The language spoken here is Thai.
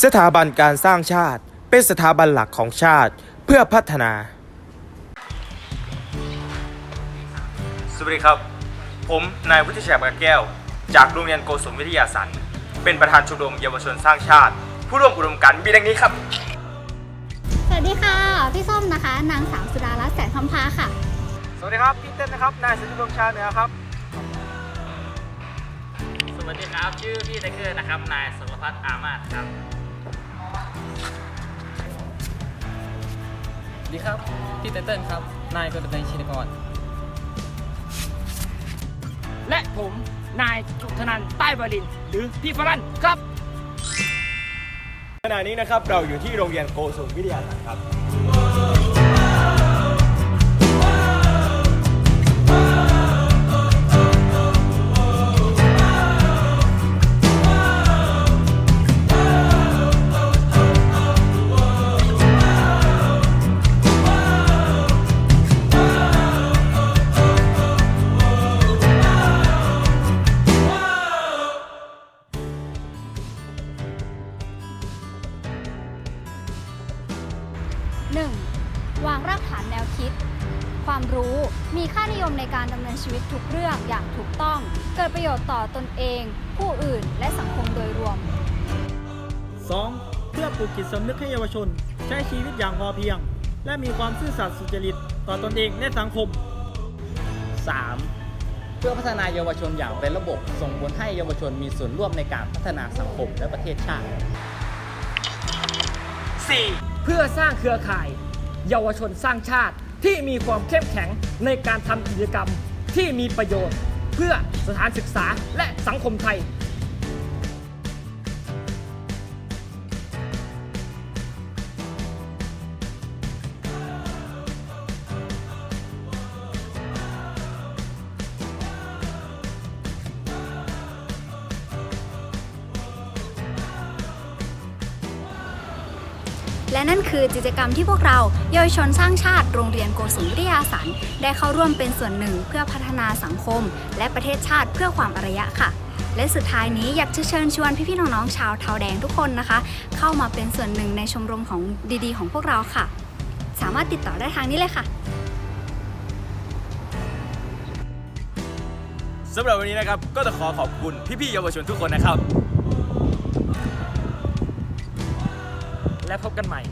สถาบันการสร้างชาติเป็นสถาบันหลักของชาติเพื่อพัฒนา สวัสดีครับ ผมนายวุฒิชัยปากแก้ว จากโรงเรียนโกศลวิทยาสันต์เป็นประธานชมรมเยาวชนสร้างชาติ ผู้ร่วมอุดมการณ์มีดังนี้ครับ สวัสดีค่ะ พี่ส้มนะคะ นางสาวสุดารัตน์แสนคำพาค่ะ สวัสดีครับ พี่เต้นนะครับ นายสุนิดวงชาเหนือครับ สวัสดีครับ ชื่อพี่ไทเกอร์นะครับ นายสรพัฒน์อามาศครับสวัส ดีครับ พี่เต้นเต้นครับ นายกฤษณัยชินกร และผมนายจุธนันท์ใต้บรินทร์หรือพี่ฟรั่งครับ ขณะนี้นะครับเราอยู่ที่โรงเรียนโกสุวิทยาสันต์ครับ 1. วางรากฐานแนวคิด ความรู้มีค่านิยมในการดำเนินชีวิตทุกเรื่องอย่างถูกต้อง เกิดประโยชน์ต่อตนเอง ผู้อื่น และสังคมโดยรวม 2. เพื่อปลูกจิตสำนึกให้เยาวชน ใช้ชีวิตอย่างพอเพียง และมีความซื่อสัตย์สุจริตต่อตนเองและสังคม 3. เพื่อพัฒนาเยาวชนอย่างเป็นระบบ ส่งผลให้เยาวชนมีส่วนร่วมในการพัฒนาสังคมและประเทศชาติ เพื่อสร้างเครือข่าย เยาวชนสร้างชาติที่มีความเข้มแข็งในการทำกิจกรรมที่มีประโยชน์ เพื่อสถานศึกษาและสังคมไทย และนั่นคือกิจกรรมที่พวกเราเยาวชนสร้างชาติโรงเรียนโกศลวิทยาสันได้เข้าร่วมเป็นส่วนหนึ่งเพื่อพัฒนาสังคม และประเทศชาติเพื่อความอารยะค่ะ และสุดท้ายนี้อยากจะเชิญชวนพี่ๆน้องๆชาวเทาแดงทุกคนนะคะ เข้ามาเป็นส่วนหนึ่งในชมรมของดีๆ ของพวกเราค่ะ สามารถติดต่อได้ทางนี้เลยค่ะสำหรับวันนี้นะครับก็จะขอขอบคุณพี่ๆเยาวชนทุกคนนะครับ และพบกันใหม่